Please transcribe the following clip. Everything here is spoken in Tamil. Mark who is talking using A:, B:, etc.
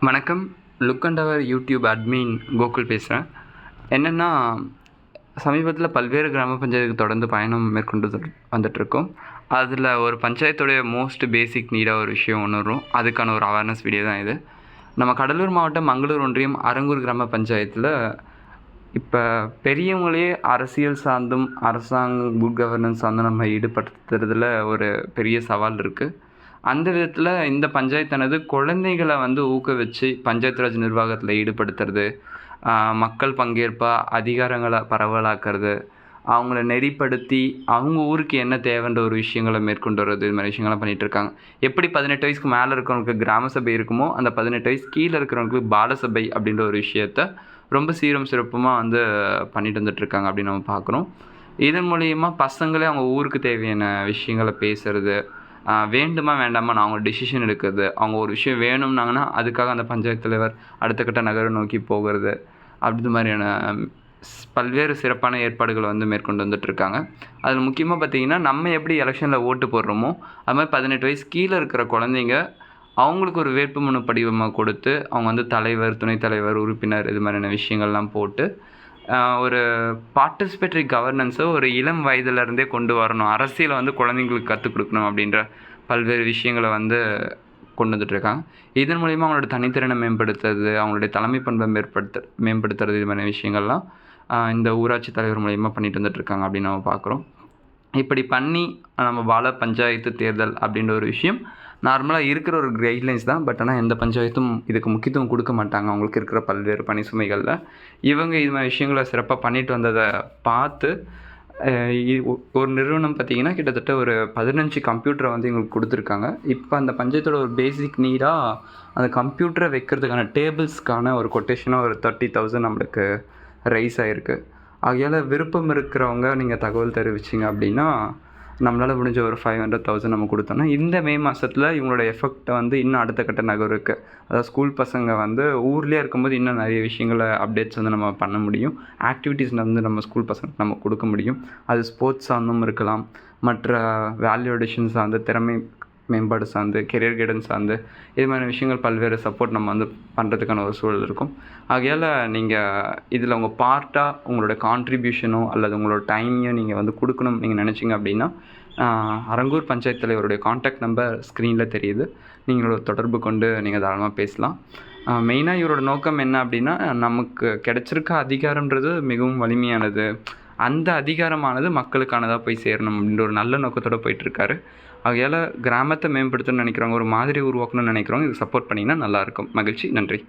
A: வணக்கம். Look and our YouTube admin Gokul பேசுகிறேன் என்னென்னா சமீபத்தில் பல்வேறு கிராம பஞ்சாயத்துக்கு தொடர்ந்து பயணம் மேற்கொண்டு வந்துட்டு- வந்துட்டுருக்கோம். அதில் ஒரு பஞ்சாயத்துடைய மோஸ்ட் பேசிக் நீடாக ஒரு விஷயம் ஒன்று வரும். அதுக்கான ஒரு அவேர்னஸ் வீடியோ தான் இது. நம்ம கடலூர் மாவட்டம் மங்களூர் ஒன்றியம் அரங்கூர் கிராம பஞ்சாயத்தில் இப்போ பெரியவங்களே அரசியல் சார்ந்தும் அரசாங்கம் குட் கவர்னன்ஸ் சார்ந்தும் நம்ம ஈடுபடுத்துறதுல ஒரு பெரிய சவால் இருக்குது அந்த விதத்தில் இந்த பஞ்சாயத்தானது குழந்தைகளை வந்து ஊக்குவிச்சு பஞ்சாயத்து ராஜ் நிர்வாகத்தில் ஈடுபடுத்துறது மக்கள் பங்கேற்பாக அதிகாரங்களை பரவலாக்குறது அவங்கள நெறிப்படுத்தி அவங்க ஊருக்கு என்ன தேவைன்ற ஒரு விஷயங்களை மேற்கொண்டு வர்றது இது மாதிரி விஷயங்கள்லாம் பண்ணிகிட்டு இருக்காங்க. எப்படி பதினெட்டு வயசுக்கு மேலே இருக்கிறவங்களுக்கு கிராம சபை இருக்குமோ அந்த பதினெட்டு வயசு கீழே இருக்கிறவங்களுக்கு பாலசபை அப்படின்ற ஒரு விஷயத்த ரொம்ப சீரும் சிறப்புமாக வந்து பண்ணிட்டு வந்துட்டுருக்காங்க அப்படின்னு நம்ம பார்க்குறோம். இதன் மூலயமா பசங்களே அவங்க ஊருக்கு தேவையான விஷயங்களை பேசுறது வேண்டுமா வேண்டாமா நான் அவங்க டிசிஷன் எடுக்கிறது. அவங்க ஒரு விஷயம் வேணும்னாங்கன்னா அதுக்காக அந்த பஞ்சாயத்து தலைவர் அடுத்த கட்ட நகரை நோக்கி போகிறது. அப்படி மாதிரியான ஸ்- பல்வேறு சிறப்பான ஏற்பாடுகளை வந்து மேற்கொண்டு வந்துட்டுருக்காங்க அதில் முக்கியமாக பார்த்தீங்கன்னா நம்ம எப்படி எலெக்ஷனில் ஓட்டு போடுறோமோ அது மாதிரி பதினெட்டு வயசு கீழே இருக்கிற குழந்தைங்க அவங்களுக்கு ஒரு வேட்புமனு படிவமாக கொடுத்து அவங்க வந்து தலைவர் துணைத் தலைவர் உறுப்பினர் இது மாதிரியான விஷயங்கள்லாம் போட்டு ஒரு பார்ட்டிசிபேட்டரி கவர்னன்ஸை ஒரு இளம் வயதுலேருந்தே கொண்டு வரணும். அரசியலை வந்து குழந்தைங்களுக்கு கற்றுக் கொடுக்கணும் அப்படின்ற பல்வேறு விஷயங்களை வந்து கொண்டு வந்துட்டுருக்காங்க. இதன் மூலிமா அவங்களோட தனித்திறனை மேம்படுத்துறது அவங்களுடைய தலைமை பண்பை மேம்படுத்த மேம்படுத்துறது இது மாதிரி விஷயங்கள்லாம் இந்த ஊராட்சி தலைவர் மூலிமா பண்ணிட்டு வந்துட்டு இருக்காங்க அப்படின்னு நம்ம பார்க்குறோம். இப்படி பண்ணி நம்ம பால பஞ்சாயத்து தேர்தல் அப்படின்ற ஒரு விஷயம் நார்மலாக இருக்கிற ஒரு கைட்லைன்ஸ் தான் பட் ஆனால் எந்த பஞ்சாயத்தும் இதுக்கு முக்கியத்துவம் கொடுக்க மாட்டாங்க. அவங்களுக்கு இருக்கிற பல்வேறு பணி சுமைகளில் இவங்க இது மாதிரி விஷயங்களை சிறப்பாக பண்ணிட்டு வந்ததை பார்த்து ஒரு நிறுவனம் பார்த்தீங்கன்னா கிட்டத்தட்ட ஒரு பதினஞ்சு கம்ப்யூட்டரை வந்து எங்களுக்கு கொடுத்துருக்காங்க. இப்போ அந்த பஞ்சாயத்தோட ஒரு பேசிக் நீடாக அந்த கம்ப்யூட்டரை வைக்கிறதுக்கான டேபிள்ஸ்க்கான ஒரு கொட்டேஷனாக ஒரு தேர்ட்டி தௌசண்ட் நம்மளுக்கு ரைஸ் ஆகிருக்கு ஆகையால் விருப்பம் இருக்கிறவங்க நீங்கள் தகவல் தெரிவிச்சிங்க அப்படின்னா நம்மளால் முடிஞ்ச ஒரு ஃபைவ் ஹண்ட்ரட் தௌசண்ட் நம்ம கொடுத்தோம்னா இந்த மே மாதத்தில் இவங்களோட எஃபெக்டை வந்து இன்னும் அடுத்த கட்ட நகருக்கு அதாவது ஸ்கூல் பசங்க வந்து ஊர்லேயே இருக்கும்போது இன்னும் நிறைய விஷயங்களை அப்டேட்ஸ் வந்து நம்ம பண்ண முடியும். ஆக்டிவிட்டீஸ் வந்து நம்ம ஸ்கூல் பசங்க நம்ம கொடுக்க முடியும். அது ஸ்போர்ட்ஸ் சார்ந்தும் இருக்கலாம். மற்ற வேல்யூ அடிஷன் அந்த திறமை மேம்பாடு சார்ந்து கெரியர் கைடன்ஸ் சார்ந்து இது மாதிரி விஷயங்கள் பல்வேறு சப்போர்ட் நம்ம வந்து பண்ணுறதுக்கான ஒரு சூழல் இருக்கும். ஆகையால் நீங்கள் இதில் உங்கள் பார்ட்டாக உங்களோட கான்ட்ரிபியூஷனோ அல்லது உங்களோட டைமையோ நீங்கள் வந்து கொடுக்கணும் நீங்கள் நினச்சிங்க அப்படின்னா அரங்கூர் பஞ்சாயத்து தலைவருடைய காண்டாக்ட் நம்பர் ஸ்க்ரீனில் தெரியுது. நீங்களோட தொடர்பு கொண்டு நீங்கள் தாராளமாக பேசலாம். மெயினாக இவரோட நோக்கம் என்ன அப்படின்னா நமக்கு கிடைச்சிருக்க அதிகாரம்ன்றது மிகவும் வலிமையானது. அந்த அதிகாரமானது மக்களுக்கானதாக போய் சேரணும் அப்படின்ற ஒரு நல்ல நோக்கத்தோடு போயிட்டுருக்காரு. ஆகையால் கிராமத்தை மேம்படுத்தணும்னு நினைக்கிறவங்க ஒரு மாதிரி உருவாக்கணும்னு நினைக்கிறவங்க இதுக்கு சப்போர்ட் பண்ணிங்கன்னா நல்லாயிருக்கும் மகிழ்ச்சி. நன்றி.